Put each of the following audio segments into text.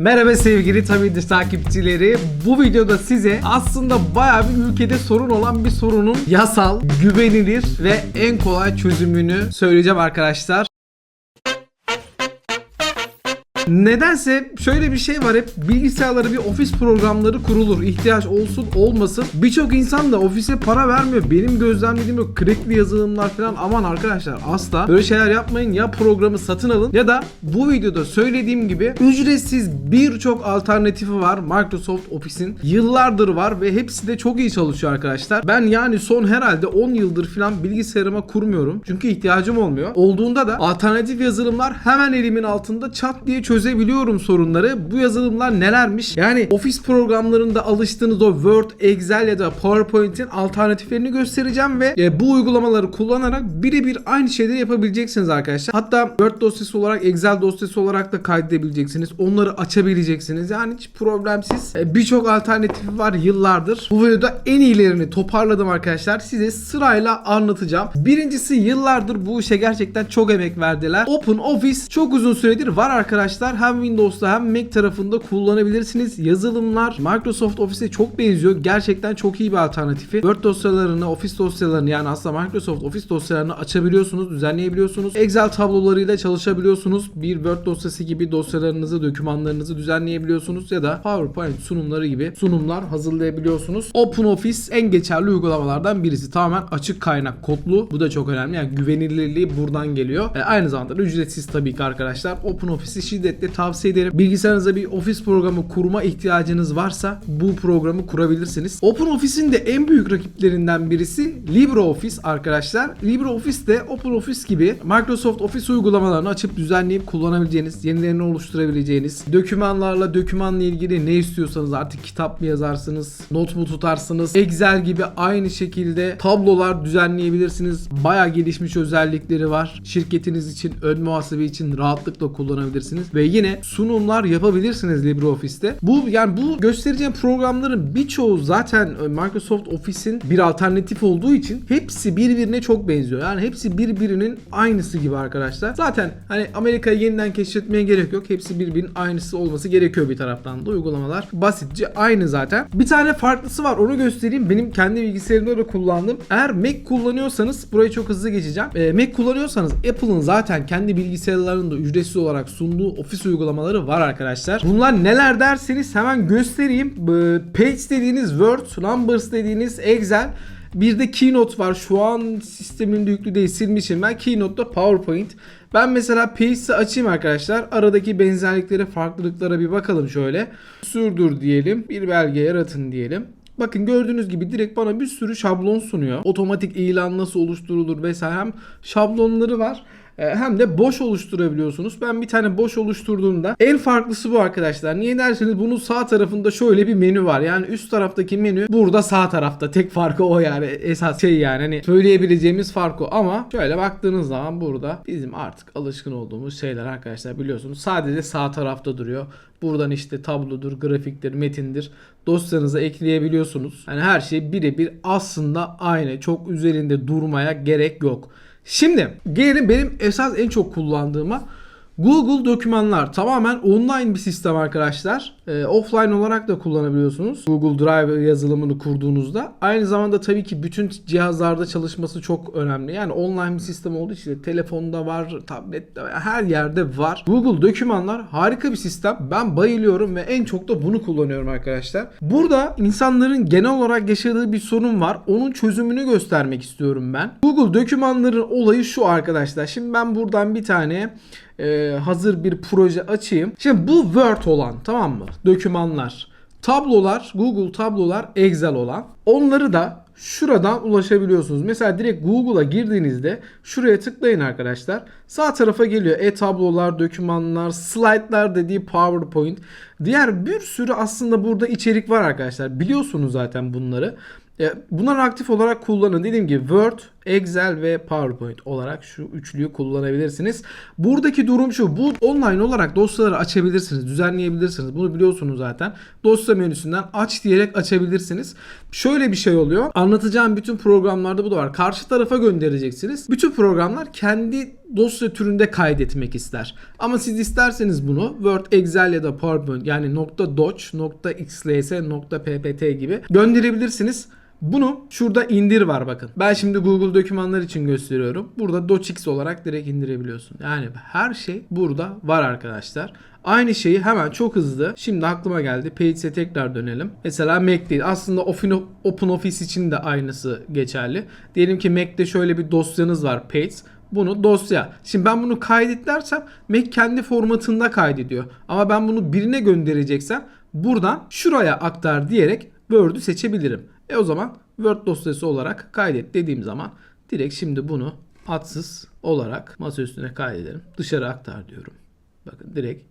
Merhaba sevgili Tabii takipçileri. Bu videoda size aslında bayağı bir ülkede sorun olan bir sorunun yasal, güvenilir ve en kolay çözümünü söyleyeceğim arkadaşlar. Nedense şöyle bir şey var hep bilgisayarları bir ofis programları kurulur. ihtiyaç olsun olmasın. Birçok insan da ofise para vermiyor. Benim gözlemlediğim yok. Crackli yazılımlar falan aman arkadaşlar asla böyle şeyler yapmayın. Ya programı satın alın ya da bu videoda söylediğim gibi ücretsiz birçok alternatifi var. Microsoft Office'in yıllardır var ve hepsi de çok iyi çalışıyor arkadaşlar. Ben yani son herhalde 10 yıldır falan bilgisayarıma kurmuyorum. Çünkü ihtiyacım olmuyor. Olduğunda da alternatif yazılımlar hemen elimin altında çat diye çözebiliyorum sorunları. Bu yazılımlar nelermiş? Yani ofis programlarında alıştığınız o Word, Excel ya da PowerPoint'in alternatiflerini göstereceğim ve e, bu uygulamaları kullanarak birebir aynı şeyleri yapabileceksiniz arkadaşlar. Hatta Word dosyası olarak, Excel dosyası olarak da kaydedebileceksiniz. Onları açabileceksiniz. Yani hiç problemsiz. E, Birçok alternatifi var yıllardır. Bu videoda en iyilerini toparladım arkadaşlar. Size sırayla anlatacağım. Birincisi yıllardır bu işe gerçekten çok emek verdiler. Open Office çok uzun süredir var arkadaşlar. Hem Windows'ta hem Mac tarafında kullanabilirsiniz. Yazılımlar Microsoft Office'e çok benziyor. Gerçekten çok iyi bir alternatifi. Word dosyalarını, Office dosyalarını yani aslında Microsoft Office dosyalarını açabiliyorsunuz, düzenleyebiliyorsunuz. Excel tablolarıyla çalışabiliyorsunuz. Bir Word dosyası gibi dosyalarınızı, dokümanlarınızı düzenleyebiliyorsunuz ya da PowerPoint sunumları gibi sunumlar hazırlayabiliyorsunuz. Open Office en geçerli uygulamalardan birisi. Tamamen açık kaynak kodlu. Bu da çok önemli. Yani güvenilirliği buradan geliyor. E, aynı zamanda da ücretsiz tabii ki arkadaşlar. Open Office'i şiddetle tavsiye ederim. Bilgisayarınıza bir ofis programı kurma ihtiyacınız varsa bu programı kurabilirsiniz. Open Office'in de en büyük rakiplerinden birisi LibreOffice arkadaşlar. LibreOffice de Open Office gibi Microsoft Office uygulamalarını açıp düzenleyip kullanabileceğiniz, yenilerini oluşturabileceğiniz, dokümanlarla dokümanla ilgili ne istiyorsanız artık kitap mı yazarsınız, not mu tutarsınız, Excel gibi aynı şekilde tablolar düzenleyebilirsiniz. Bayağı gelişmiş özellikleri var. Şirketiniz için, ön muhasebe için rahatlıkla kullanabilirsiniz ve yine sunumlar yapabilirsiniz LibreOffice'te. Bu yani bu göstereceğim programların birçoğu zaten e, Microsoft Office'in bir alternatif olduğu için hepsi birbirine çok benziyor. Yani hepsi birbirinin aynısı gibi arkadaşlar. Zaten hani Amerika'yı yeniden keşfetmeye gerek yok. Hepsi birbirinin aynısı olması gerekiyor bir taraftan da uygulamalar. Basitçe aynı zaten. Bir tane farklısı var onu göstereyim. Benim kendi bilgisayarımda da kullandım. Eğer Mac kullanıyorsanız burayı çok hızlı geçeceğim. E, Mac kullanıyorsanız Apple'ın zaten kendi bilgisayarlarında ücretsiz olarak sunduğu ofis uygulamaları var arkadaşlar. Bunlar neler derseniz hemen göstereyim. E, Page dediğiniz Word, Numbers dediğiniz Excel bir de Keynote var. Şu an sistemimde yüklü değil silmişim ben. Keynote'da PowerPoint. Ben mesela Page'i açayım arkadaşlar. Aradaki benzerliklere, farklılıklara bir bakalım şöyle. Sürdür diyelim. Bir belge yaratın diyelim. Bakın gördüğünüz gibi direkt bana bir sürü şablon sunuyor. Otomatik ilan nasıl oluşturulur vesaire hem şablonları var hem de boş oluşturabiliyorsunuz. Ben bir tane boş oluşturduğumda en farklısı bu arkadaşlar. Niye derseniz bunun sağ tarafında şöyle bir menü var. Yani üst taraftaki menü burada sağ tarafta. Tek farkı o yani. Esas şey yani hani söyleyebileceğimiz fark o. Ama şöyle baktığınız zaman burada bizim artık alışkın olduğumuz şeyler arkadaşlar biliyorsunuz. Sadece sağ tarafta duruyor. Buradan işte tablodur, grafiktir, metindir dosyanıza ekleyebiliyorsunuz. Yani her şey birebir aslında aynı. Çok üzerinde durmaya gerek yok. Şimdi gelelim benim esas en çok kullandığıma Google dokümanlar tamamen online bir sistem arkadaşlar. Ee, offline olarak da kullanabiliyorsunuz. Google Drive yazılımını kurduğunuzda. Aynı zamanda tabii ki bütün cihazlarda çalışması çok önemli. Yani online bir sistem olduğu için de telefonda var, tablette var, her yerde var. Google dokümanlar harika bir sistem. Ben bayılıyorum ve en çok da bunu kullanıyorum arkadaşlar. Burada insanların genel olarak yaşadığı bir sorun var. Onun çözümünü göstermek istiyorum ben. Google dokümanların olayı şu arkadaşlar. Şimdi ben buradan bir tane e, hazır bir proje açayım. Şimdi bu Word olan tamam mı? Dokümanlar. Tablolar, Google tablolar, Excel olan. Onları da şuradan ulaşabiliyorsunuz. Mesela direkt Google'a girdiğinizde şuraya tıklayın arkadaşlar. Sağ tarafa geliyor e-tablolar, dokümanlar, slaytlar dediği PowerPoint. Diğer bir sürü aslında burada içerik var arkadaşlar. Biliyorsunuz zaten bunları. E, Bunları aktif olarak kullanın. Dediğim gibi Word, Excel ve PowerPoint olarak şu üçlüyü kullanabilirsiniz. Buradaki durum şu. Bu online olarak dosyaları açabilirsiniz. Düzenleyebilirsiniz. Bunu biliyorsunuz zaten. Dosya menüsünden aç diyerek açabilirsiniz. Şöyle bir şey oluyor. Anlatacağım bütün programlarda bu da var. Karşı tarafa göndereceksiniz. Bütün programlar kendi dosya türünde kaydetmek ister. Ama siz isterseniz bunu Word, Excel ya da PowerPoint yani .doc, .xls, .ppt gibi gönderebilirsiniz. Bunu şurada indir var bakın. Ben şimdi Google dokümanlar için gösteriyorum. Burada docx olarak direkt indirebiliyorsun. Yani her şey burada var arkadaşlar. Aynı şeyi hemen çok hızlı. Şimdi aklıma geldi. Pages'e tekrar dönelim. Mesela Mac değil. Aslında Ofino- OpenOffice için de aynısı geçerli. Diyelim ki Mac'te şöyle bir dosyanız var Pages. Bunu dosya. Şimdi ben bunu kaydet dersem Mac kendi formatında kaydediyor. Ama ben bunu birine göndereceksem buradan şuraya aktar diyerek Word'ü seçebilirim. E o zaman Word dosyası olarak kaydet dediğim zaman direkt şimdi bunu atsız olarak masa üstüne kaydedelim. Dışarı aktar diyorum. Bakın direkt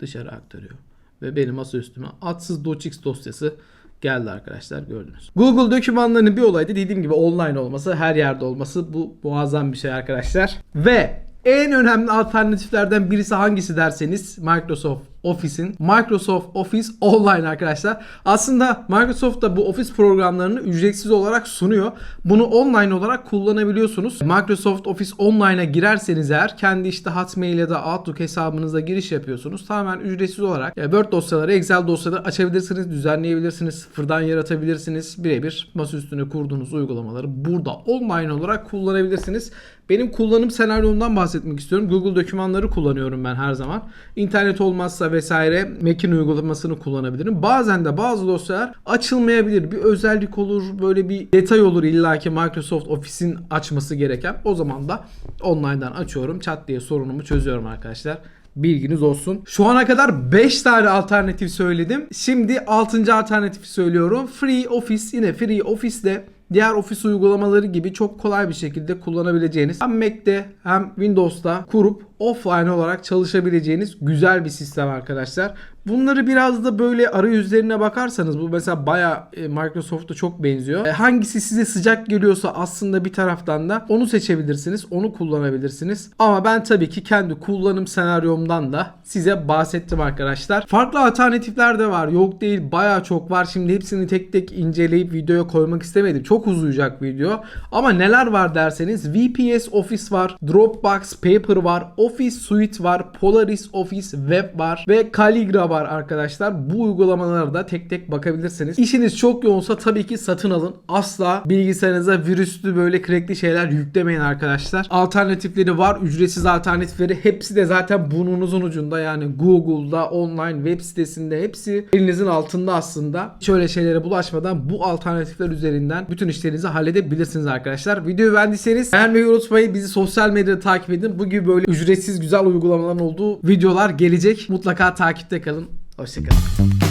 dışarı aktarıyor. Ve benim masa üstüme atsız docx dosyası geldi arkadaşlar gördünüz. Google dokümanlarının bir olayı da dediğim gibi online olması, her yerde olması bu muazzam bir şey arkadaşlar. Ve en önemli alternatiflerden birisi hangisi derseniz Microsoft Office'in Microsoft Office Online arkadaşlar. Aslında Microsoft da bu Office programlarını ücretsiz olarak sunuyor. Bunu online olarak kullanabiliyorsunuz. Microsoft Office Online'a girerseniz eğer kendi işte Hotmail ya da Outlook hesabınıza giriş yapıyorsunuz. Tamamen ücretsiz olarak yani Word dosyaları, Excel dosyaları açabilirsiniz, düzenleyebilirsiniz, sıfırdan yaratabilirsiniz. Birebir masa üstüne kurduğunuz uygulamaları burada online olarak kullanabilirsiniz. Benim kullanım senaryomdan bahsetmek istiyorum. Google dokümanları kullanıyorum ben her zaman. İnternet olmazsa vesaire Mac'in uygulamasını kullanabilirim. Bazen de bazı dosyalar açılmayabilir. Bir özellik olur, böyle bir detay olur illaki Microsoft Office'in açması gereken. O zaman da online'dan açıyorum. Çat diye sorunumu çözüyorum arkadaşlar. Bilginiz olsun. Şu ana kadar 5 tane alternatif söyledim. Şimdi 6. alternatifi söylüyorum. Free Office. Yine Free Office'de diğer ofis uygulamaları gibi çok kolay bir şekilde kullanabileceğiniz hem Mac'te hem Windows'ta kurup offline olarak çalışabileceğiniz güzel bir sistem arkadaşlar. Bunları biraz da böyle arayüzlerine bakarsanız bu mesela baya Microsoft'a çok benziyor. E, Hangisi size sıcak geliyorsa aslında bir taraftan da onu seçebilirsiniz, onu kullanabilirsiniz. Ama ben tabii ki kendi kullanım senaryomdan da size bahsettim arkadaşlar. Farklı alternatifler de var. Yok değil baya çok var. Şimdi hepsini tek tek inceleyip videoya koymak istemedim. Çok uzayacak video. Ama neler var derseniz VPS Office var, Dropbox Paper var, Office Suite var, Polaris Office Web var ve Calligra var arkadaşlar. Bu uygulamalara da tek tek bakabilirsiniz. İşiniz çok yoğunsa tabii ki satın alın. Asla bilgisayarınıza virüslü böyle crackli şeyler yüklemeyin arkadaşlar. Alternatifleri var. Ücretsiz alternatifleri. Hepsi de zaten burnunuzun ucunda. Yani Google'da, online web sitesinde hepsi elinizin altında aslında. Şöyle şeylere bulaşmadan bu alternatifler üzerinden bütün işlerinizi halledebilirsiniz arkadaşlar. Videoyu beğendiyseniz beğenmeyi unutmayın. Bizi sosyal medyada takip edin. Bu gibi böyle ücretsiz güzel uygulamaların olduğu videolar gelecek. Mutlaka takipte kalın. Hoşçakalın.